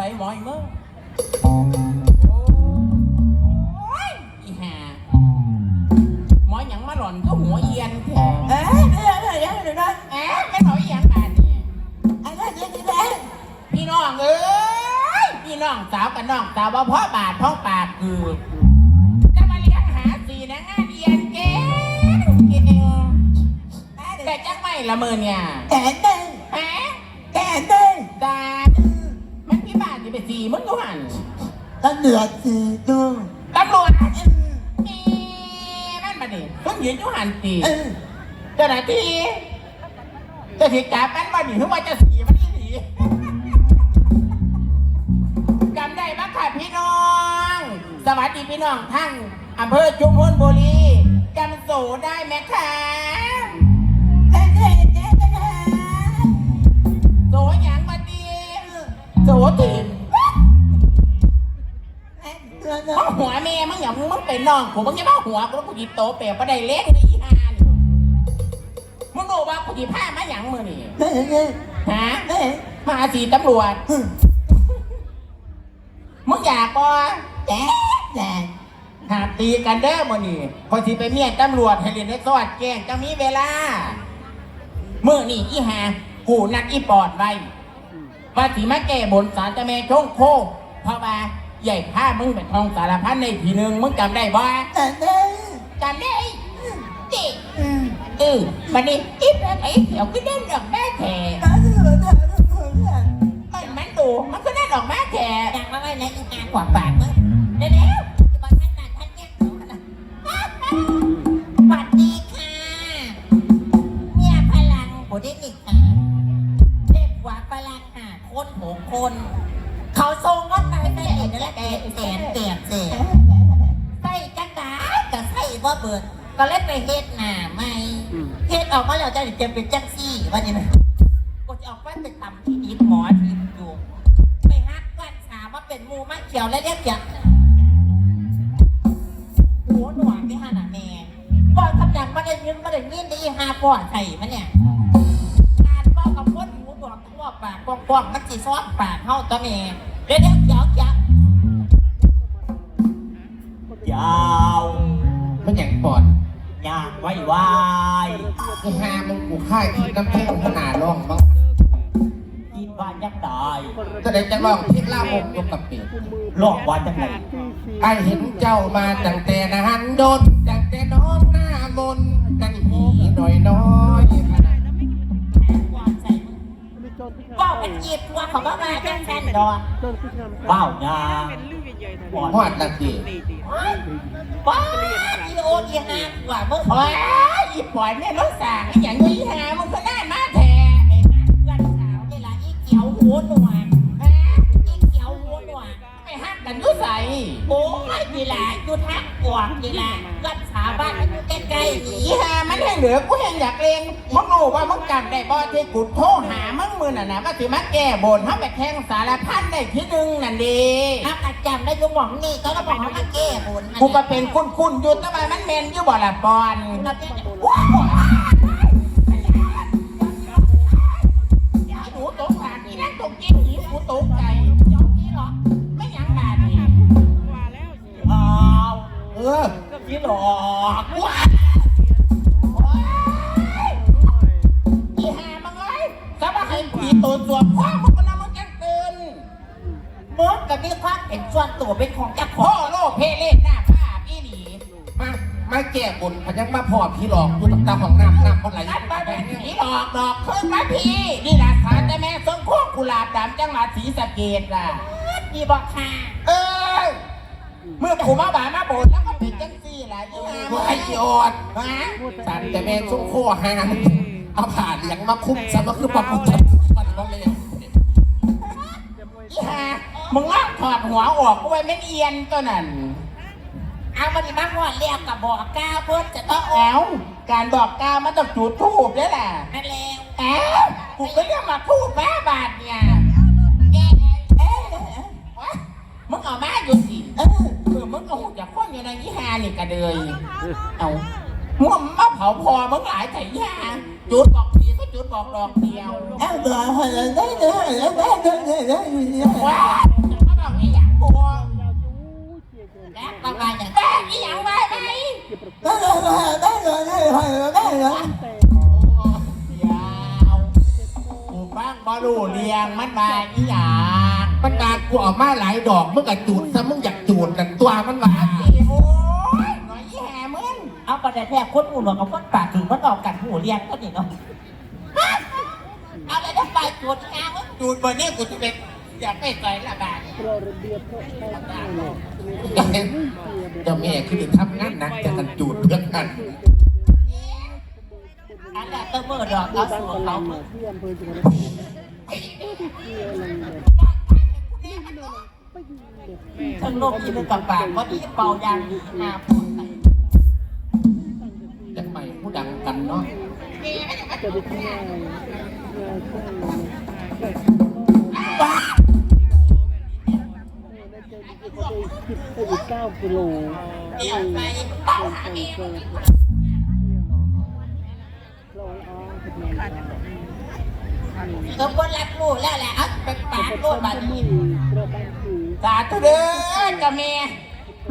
ส่หมอยมึงโอ้ยอีห่าหมอหยังมาหล่อนก็หัวเอียนแท้เอ๊ะเดี๋ยวเดี๋ยวเดี๋ยวเดี๋ยวนะแอะไม่หน่อยอีหยังบาดเนี่ยอะไรเนี่ยนี่แหละพี่น้องเอ้ยพี่น้องสาวกับน้องสาวว่าพ่อบาทท้องปากคือ จะมาเลี้ยงหาสีนะงานเอียนเก่งเก่งแต่จักไม่ละเมินเนี่ยแก่หนึ่ ก็เหลือสี่ตัวตำรวจนี่นั่นมาดิเพิ่งยืนอยู่หันตีเออเจ้าหน้าที่จะถีจับมันมาดิหรือว่าจะสีมันนี่หนีจำได้ปะค่ะพี่น้อง สวัสดีพี่น้องทั้งอำเภอจุมพลบุรีจำโสได้ไหมคะแก่แก่แก่แก่โสหยังมาดีโสตี เป็นน้องกูมึงจะมาหัวกูแล้วกูจีโตเปรียบประเดี๋ยวเล็กในอีหานี่มึงรู้ว่ากูจีผ้ามาหยังมือนี่เฮ้ยเฮ้ยฮะเฮ้ยมาสีตำรวจมึงอยากบ่แก่แก่หาตีกันเด้อมื้อนี้พอสิไปเมียนตำรวจให้เรียนในสวัสดแจ้งจะมีเวลามื้อนี้อีหากูนัดอีปอดไว้ว่าสิมาแก้บนสารเจ้าแม่ชงโคเพราะว่า ใหญ่ผ้ามึงเป็นทองสารพันในทีหนึงมึงจำได้บ่แต่เด้อจำได้ติอืมเออบัดนี้อีแม่ไอ้เขียวก็ได้ดอกแม่แท้ตาเหลือแต่เหลือเนี่ยเอ้ยมันดูมันก็ได้ดอกแม่แท้อยากมาไว้ในอีกงานกว่าปากมึงเดี๋ยวเดี๋ยวจะมาท่านนั่นท่านเนี่ยเขาน่ะสวัสดีค่ะเมียพลังโบได้หนิค่ะเด็กกว่าพลังค่ะคนหกคน เอ็ดและแกนแกนแกนใส่จังดาก็ใส่ว่าเบิด ก็เล่นไปเฮ็ดหน้าไม่เฮ็ดออกมาแล้วจะจะเป็นจังซี่วันนี้นะกูจะออกไปไปตำที่ดินหมอทิมอยู่ไปฮักกันสาว่าเป็นมูมะเขียวและเรียกจักหัวหนวดที่ฮานาแม่ว่าคำยังไม่ได้ยินไม่ได้ยินได้ฮาปอดใส่มันเนี่ยการเป้ากับคนหูหนวดทั่วปากกว้างๆมันจีซอดปากเข้าตัวแม่เรียกเรียกเขียวาวมันอย่างปอดยางไว้ไว้ไอ้หามึงกูค่ายคิดน้ำแข็งขนาดร่องบ้างกินว่ายังได้จะได้จะลองพิษล่าบกยกกับเป็ดลอกว่าจังไรไอเห็นเจ้ามาตั้งแต่นะฮันโดนตั้งแต่น้องหน้ามนต์กันหีหน่อยน้อยขนาดว่าใส่มึงว่าเป็นจีบว่าเขาก็มาจังแซนดอกว้าวยาหอดละสิ ป้าอีโออีฮาว่ามึงโอ้ยอีปล่อยแม่รถสั่งอย่างนี้หามึงก็ได้มาแทนไอ้นักเพื่อนสาวนี่ล่ะอีเขียวหัวหนวด ใส่โอ้ยนี่ล่ะอยู่ทักกวางนี่ล่ะเพื่อนสาวบ้านมันอยู่ใกล้ๆนี่อีหามันให้เหลือกูเห็นอยากเรียนมึงรู้ว่ามึงจำได้บ่ที่กูโทรหามึงมือน่ะนะว่าสิมาแก้บนเขาไปแข่งสารพันได้ที่หนึ่งนั่นดีถ้าประจำได้อยุ่งหวังนี่ก็ต้องบอกเขามาแก้บนกูก็เป็นคุ้นคุ้นๆอยู่แต่ว่ามันเมนอยู่บ่ละปอนเราเป็นว้าวหนูตกปากนี่นั่นตกจริงหนีกูตกใจ เออพี่หลอกว้ายอีห่ามึงเอ้ยถ้าว่าให้ผีตัวสวพ่อมึงก็นำมึงจังตื่นมดกับมีความเป็นส่วนตัวเป็นของเจ้าพ่อโลกเพเล่นหน้าภาพอีหลีมามาแก้บนพยังมาพอพี่หลอกอยู่ตาของน้ำน้ำคนไหลนัดมาเป็นผีหลอกดอกขึ้นมาพี่นี่แหละสารแต่แม่ส้มโคกกุหลาบดำจังหวัดศรีสะเกดล่ะมีบอกค่ะเออ เมื่อกูมาบ่ายมาโบนแล้วก็เป็นจังซี่ล่ะยี่ห้ามึงไอ้ยอดฮะสารแต่แม่ส้มโคหางเอาผ่าเลี้ยงมาคุ้มซะมันคือปะปุจันมันก็เลยยี่ห้ามึงลอกถอดหัวออกกูไว้ไม่เอียนตัวนั้นเอามาดิมาหอดเรียกกับบอกก้าวเพื่อนจะก็ต้องแอวการบอกกล่าวมันต้องจุดทูบด้วยแหละนั่นแล้วแอวกูก็เรียกมาทูบแม่บาทเนี่ยแก้เอ๊ะวะมึงเอามาอยู่สิ เออเคือมึงก็หูจากคนอยู่ในยี่ห้านี่กระเดยเอาม่วงมาเผาพอมึงหลายแต่ยี่ห้าจุดบอกผีก็จุดบอกดอกเดียวเอ้าตัวหัวเด้เลยได้เลยได้เลยว้าจะมาบอกอีหยังบัวเล้ประมาณอย่างได้อีหยังไปไหมได้เลยได้เลยได้เลยได้เลยยาวบ้างบอลูเลียงมันมาอีหยัง มันดากูออกมาหลายดอกมึงกับจูดซะมึงอยากจูดกันตัวมันว่าอีโอ้ยหน่อยอีแห่มึงเอาประเด็นแท้คนหูหลวงกับคนปากถึงมันออกกันหูเลี้ยงก็นี่เนาะเอาเลยได้ไปจวดงามมึงดูดเบอร์นี่กูจะเป็นอยากไปใส่ละบาทเจ้าแม่คือทำงานหนักจะกันจูดเพื่อนกันอันนั้นต้องมือดอกเอาสูตรเขา ทั้งโลกที่มึงกับปากว่าที่เป่ายางดีหน้าพูดไปจังใหม่ผู้ดังกันเนาะกิโลเดี๋ยวไปเป่าหาเอง ก็บนรับรู้แล้วแหละเอาไปปาดโลดบาดนี้สาธุเด้อจ้าแม่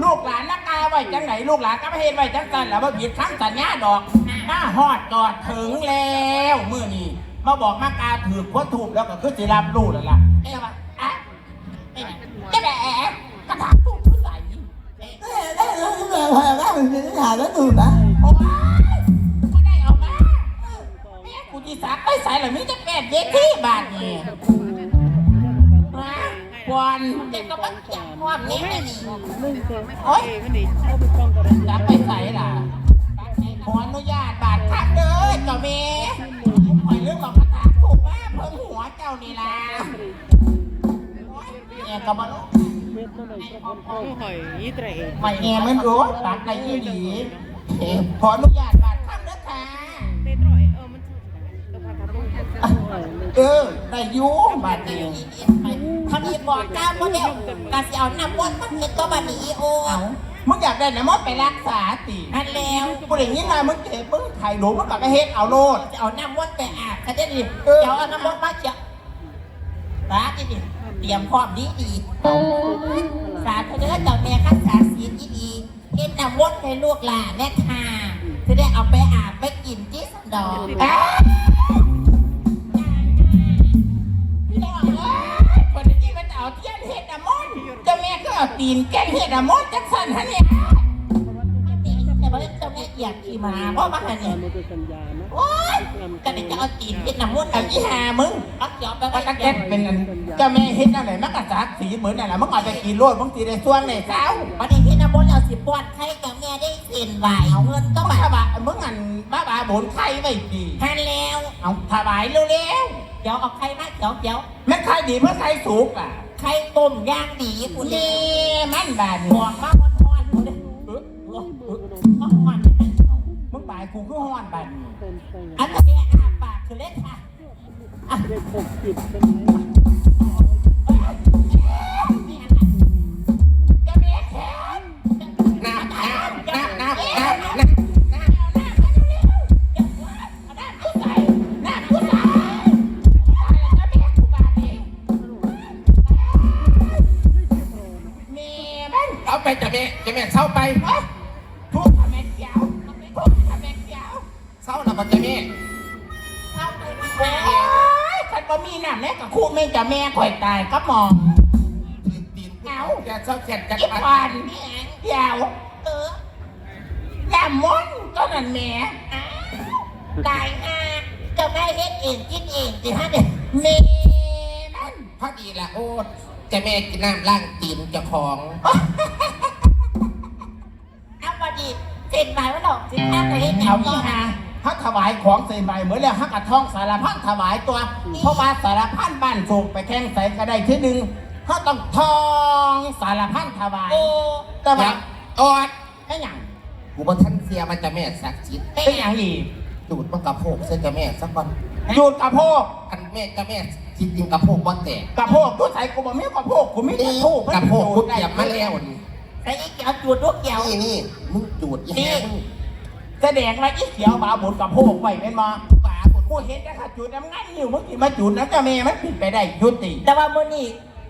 ลูกหลานนักกาไว้จังไหนลูกหลานก็ไม่เห็นไว้จังสันแล้วว่าผิดคำสัญญาดอกมาฮอดจอดถึงแล้วมื้อนี้มาบอกมากาถือคนถูกแล้วก็คือสิรับรู้แล้วล่ะเอ้ยว่าอะไอ้ไหนจะแหมกระถางถูกผู้ใส่ได้เลยได้เลยได้เลยได้เลยดูนะโอ้ยก็ สักไปใส่หรือมิจะแปดเยที่บาทนี่มาควันเด็กก็บังจับความนี้ไม่ดีโอ๊ยจะไปใส่ล่ะขออนุญาตบาทครับเด้อเจ้าแม่ปล่อยเรื่องของกระถางถูกว่าเพิ่งหัวเจ้านี่ล่ะโอ๊ยเนี่ยก็มาลูกไม่แง่มันรู้ตัดในยี่ดีเอ่อขออนุญาตบาด เออได้อยูบาดเดียวทำอีบอกก้าวโมเดลกาสิเอาน้ำวนมันเห็นตัวบัดนี้โอ้เอามึงอยากได้น้ำมันไปรักษาติอันแล้วกูได้ยินมามึงเจ็บมึงไข่หนูมึงกับกระเฮ็ดเอาโลดจะเอาน้ำวนไปอาบกันได้ดิเดี๋ยวเอาน้ำวนมาเจียวตาดิดิเตรียมพร้อมดีดีสาธุเด้อเจ้าแม่ข้าสาศีลดีๆเฮ็ดน้ำวนให้ลูกหลานแม่ค่ะจะได้เอาไปอาบไปกินที่สันดอก เอาตีนแกงเฮ็ดน้ำมันจังสันฮะเนี่ยแต่ว่าเจ้าแม่อยากขี่มาเพราะว่าเนี่ยโอ๊ยก็เลยจะเอาจีนเฮ็ดน้ำวนอันที่หามึงเอาเจียวไปว่าไว้ตะเก็ตเป็นอันเจ้าแม่เฮ็ดอะไรมันก็สักสีเหมือนนั่นแหละมึงเอาไปกินโลดมึงสีได้ส่วนในเช้าวันนี้พี่น้ำวนเอาสิปวดใครกับแม่ได้เส้นไหวเอาเงินก็ต้องมาถวายมึงอันบ้าบาบนไข่ไว้ดีทานแล้วเอาถวายเร็วเดี๋ยวเอาใครมาเดี๋ยวเดี๋ยวๆแม่นไข่ดีเพื่อไข่สุกอะ ใครต้มย่างดีกูนี่นี่มันบาดหอมมากวันวันกูเลยเออเออเออหอมมันมึงบายกูคือห้อนบาดนี้อันนี้อาปากคือเล่นค่ะอะเฉันบ่มีน้ำแน่กับคู่แม่จะแม่ข่อยตายก็มองตีนตีนเอาอย่าเศร้าแขนกันอีไปปานเดียวเออน้ำมันก็นั่นแม่ตายอะเจ้าแม่เฮ็ดเองกินเองสิฮะเนี่ยแม่มันพอดีละโอ้จะแม่กินน้ำล้างตีนเจ้าของเอาพอดีเส้นไหวว่าดอกสิแม่ไปเฮ็ดแนเอาวอีนี้หา ฮักถวายของใส่ใบเหมือนแล้วฮักกระท่องสารพันถวายตัว เพราะว่าสารพันบ้านสูงไปแข่งใส่ก็ได้ที่หนึ่งเขาต้องทองสารพันถวายโอ้แต่อว่าย่างออดไม่หยังกูบอกท่านเสียมันจะแม่สักจิตเป็นหยังอีกดูดมันกระโพกเส้นจะแม่สักวันหยุดกระโพกอันแม่จะแม่จิตจริงกระโพกว่าแตกกระโพกกูใส่กูบอกไม่กระโพกกูไม่กระโพกกระโพกกูเตรียมมาแล้วนี่ไอ้อีเกี่ยวจูดลูกเกี่ยวนี่นี่มึงจูดอีแม่มึง แสดงว่าอีเขียวบาบุญกระโพกไว้เป็นมาบาบุญกูเห็นแต่ขาจุดน้ำงั้นอยู่มึงกินมาจุดนะเจ้าแม่มันผิดไปได้ยุติแต่ว่ามื้อนี้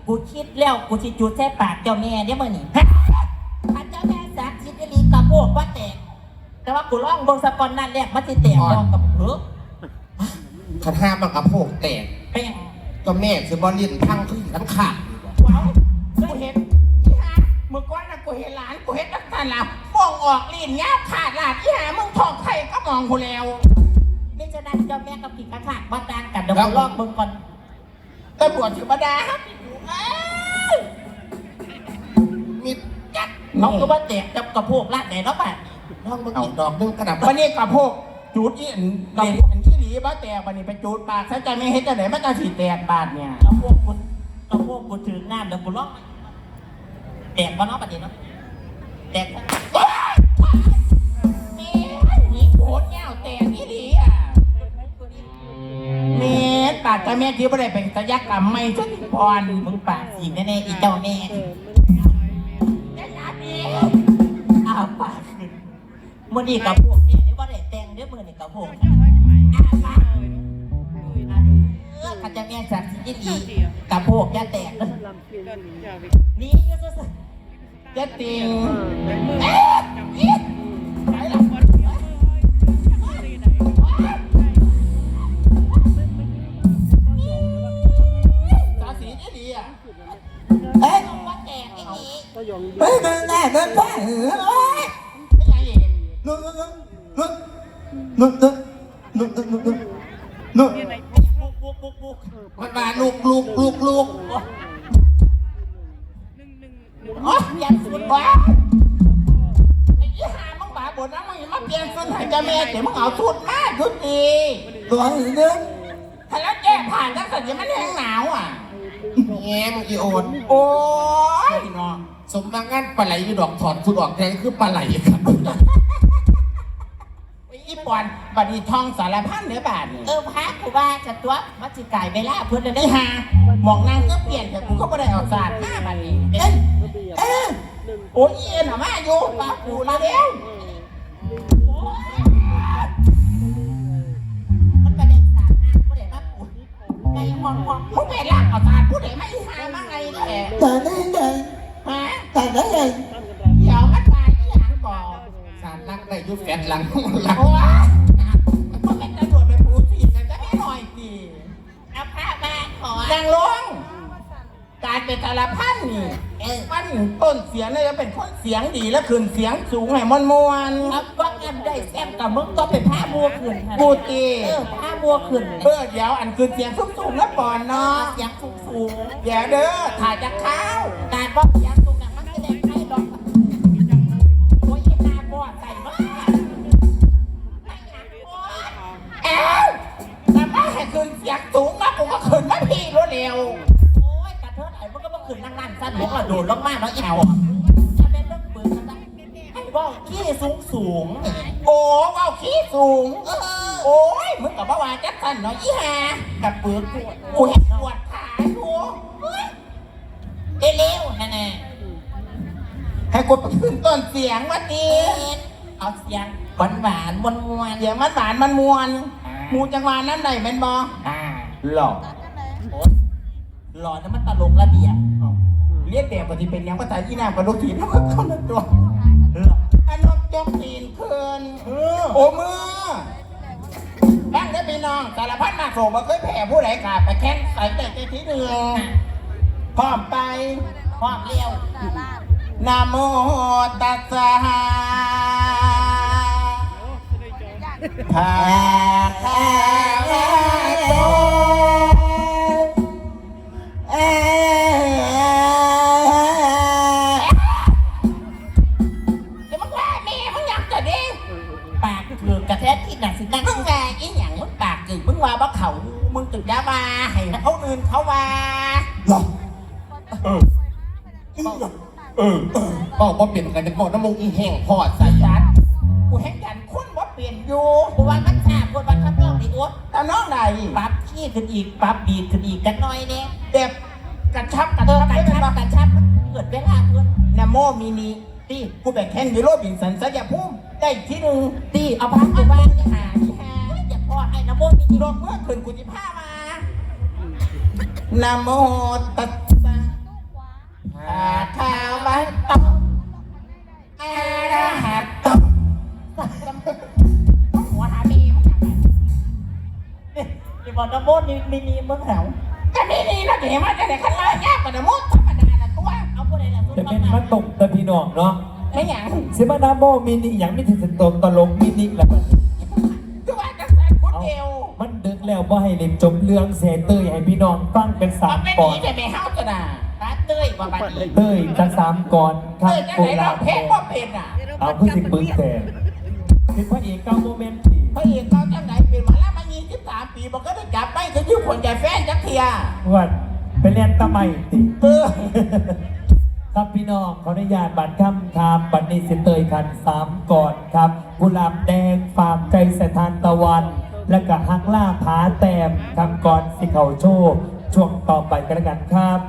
กูคิดแล้วกูสิจูดใส่ปากเจ้าแม่เดี๋ยวมื้อนี้ฮะพระเจ้าแม่สักดิ์สิทธิ์อีหลีกว่าแตกแต่ว่ากูร้องเบงสะกอนนั่นแรกมันสิแตกร้องกับเฮ้อขันห้ามันกระโพกแตกแป้งก็แม่คือบอลลินพังขึ้นทั้งขาดว้าวกูเห็นอีหาเมื่อก่อนนะกูเห็นหลานกูเห็นนักการลับ ฟ้องออกลีนเงี้ยขาดหลาดอีหามึงทองไข่ก็มองกูแล้วนี่ฉะนั้นเจ้าแม่กับผีกระขาดมาดานกันเดี๋ยวกูลอกมึงก่อนตำรวจถือมาดาครับเอ้ยมีจัดเขาก็ว่าแตกกับกระโพกลาดไหนเนาะป่ะน้องมึงอีกดอกนึงกระดับวันนี้กับพวกจูดอีอันเด่นอันที่หลีบ้าแต่วันนี้ไปจูดปากถ้าใจไม่เห็นจะไหนมันจะสีแตกบาดเนี่ยกระโพกกูกระโพกกูถือน้ำเดี๋ยวกูลอกแตกมาเนาะประเดี๋ยวเนาะแตกากจะแม่ที่ไม่ได้เป็นศัลยกรรมไม่ชุดพรมึงปากสีแน่ๆอีเจ้าแม่แค่นั้นเองอ้าวปากมื่อนี้กระโพกนี่นี่ว่าได้แต่งเด้อมื่อนี้กระโพกอ้าวปากเข้าจะแม่สัตว์สิดีกระโพกจะแตกนี่ก็จะจะติง สีอีหลีอะเอ้ยว่าแตกอย่างนี้เฮ้ยมันแน่มันแน่เอ้ยไม่ใช่เองลุกลุกลุกลุกลุกลุกลุกลุกลุกลุกบุกบุกบุกบุกมันมาลูกลูกลูกลูกโอ๊ยเปลี่ยนสุดวะไอ้ยี่หามึงบาบนนะมึงอย่ามาเปลี่ยนสุดให้เจ้าแม่เดี๋ยวมึงเอาสุดมาสุดดีตัวอีกนึงถ้าแล้วแก้ผ่านก็เกิดยังไม่แห้งหนาวอะ แง่มึงอีโอนโอ้ยเนาะสมมางั้นปลาไหลอยู่ดอกถอดคุณออกแทนคือปลาไหลครับไอ้อีปอนบัดนี้ทองสารพันเนื้อบาทนี่เออพระกูว่าจะตัวมัจิกายเวลาเพื่อนเลยไอ้ได้หาหมองนางก็เปลี่ยนแต่กูก็ไม่ได้เอาศาสตร์มาบัดนี้เอ้ยเอ้ยโอ้ยเอ็นเหรอมาอยู่ปากกูแล้วเดียว ในห้องห้องมึงไปลากเอาศารผู้ใดมาอีหามาไงแหละแต่ได้ไงฮะแต่ได้ไงเดี๋ยวมันตายอีหยังก่อนสารลักได้ยุดแฟดหลังหลังโอ้ยมันเป็นตำรวจไปปูสีแต่ก็ไม่หน่อยสิเอาพระมาขอนางลงการเป็นสารพันนี่เออมันต้นเสียงเลยจะเป็นคนเสียงดีแล้วคืนเสียงสูงให้มวนมวนเอา ว่างานได้แซมกับมึงต้องเป็นผ้าบัวขึ้นปูตีเออผ้าบัวขึ้นเออเดี๋ยวอันคืนเสียงสูงสูงแล้วก่อนเนาะเนาะเสียงสูงสูงเดี๋ยวเด้อถ่ายจากข้าวการว่าเสียงสูงน่ะมันแสดงให้ดอกโอ้ยหน้าบัวใส่มากไม่อยากบัวเอ้าแต่ไม่ให้คืนเสียงสูงมากูก็คืนมาพี่รวดเร็วโอ้ยกระเทิดไอ้มันก็มาขึ้นนั่งนั่นสั้นหลวงกระโดดลงมาแล้วแอว ขี้สูงสูง โอ้ว้าวขี้สูงเออโอ้ยมึงกับว่าจักสันเนาะอีห่ากับปืนกูกูเห็นปวดขาอยู่เอเร็วนั่นแน่ให้กูไปขึ้นต้นเสียงว่าตีเอาเสียงหวานหวานมวนมวนเสียงมันหวานมันมวนหมูจังหวะนั้นได้เป็นบออ่าหลอกโอ๊ยหล่อนะมันตลกระเบียบเรียกแบบปฏิเป็นหยังภาษาอีนามกับลูกทีนเขาก็เข้าในตัว อันนกยกตีนคืนโอ้มือบ้างได้อพี่น้องสารพัดมาโศกมาเคยแผ่ผู้ใดกาไปแข่งใส่แต่ใจที่หนึ่งพร้อมไปความเร็วนะโมตัสสะภะคะ มึงตึกยาบาให้เขาอื่นเขาว่าหรอเออเออบอกว่าเปลี่ยนกันจะบอกน้ำมึงอีแห้งพอดใส่จัดกูเห็นยันคนว่าเปลี่ยนอยู่กูว่ามันชากูว่าทำนองนี้โอ๊ตแต่น้องใดปรับขี้ขึ้นอีกปรับบีดขึ้นอีกกันหน่อยเนี่ยเด็บกระชับกระเออชับกได้ระเป็นชับบ่กระชับมันเกิดเวลาเพื่อนนะโมมินีตีกูแบ่งแค่ยูโรบินสันสัญญาภูมิได้ที่หนึ่งตีเอาพักกูว่าจะหาที่หาอย่าพ่อให้นะโมมีลงเมื่อคืนกูจิผ้ามา นะโมตัสสะอะคาวะโตอะระหะโตหัวหาบีมั้เนี่ยเดี๋บอกนโมนี่มีมีมั้งแถวก็นี่นี่นะเดี๋ยวมาจะเดี๋ยขั้นล่างยากกว่านะโมธรรมดาละตัวเอาพวกไหละตัวจะเป็นมาตกตะพีนองเนาะไม่หยังสิมานะโมมินิอย่างไม่ถึงตัวตลกมีนิละมัน แล้วว่าให้เล่นจบเรื่องเสยเตยให้พี่น้องฟังเป็นสามัมนไม่ก่ดีอนจะไปเฮ้าจะด่าตาเต้ยว่าบัดนี้เตยจะสามก่อนคเต้รับยจะโบไหนราเราณเพชรว่าเป็นอะเอาผู้สิปึ้งแต่เป็นพระเอกเก้าโมเมนต์ที่พระเอกเขาจังไหนเป็นมาแล้วมายี่สิบสามปีมันก็ได้จับไปจะยืมคนใจแฟนจักเทียว่าเป็นเล่นตะไมติ เออครับพี่น้องขออนุญาตบัตรคำครับบัตรนี้สิเตยคันสามก่อนครับกุหลาบแดงฝากใจสถานตะวัน และก็ฮักล่าผาแต้มคำก่อนสิเขาโชว์ช่วงต่อไปกันแล้วกันครับ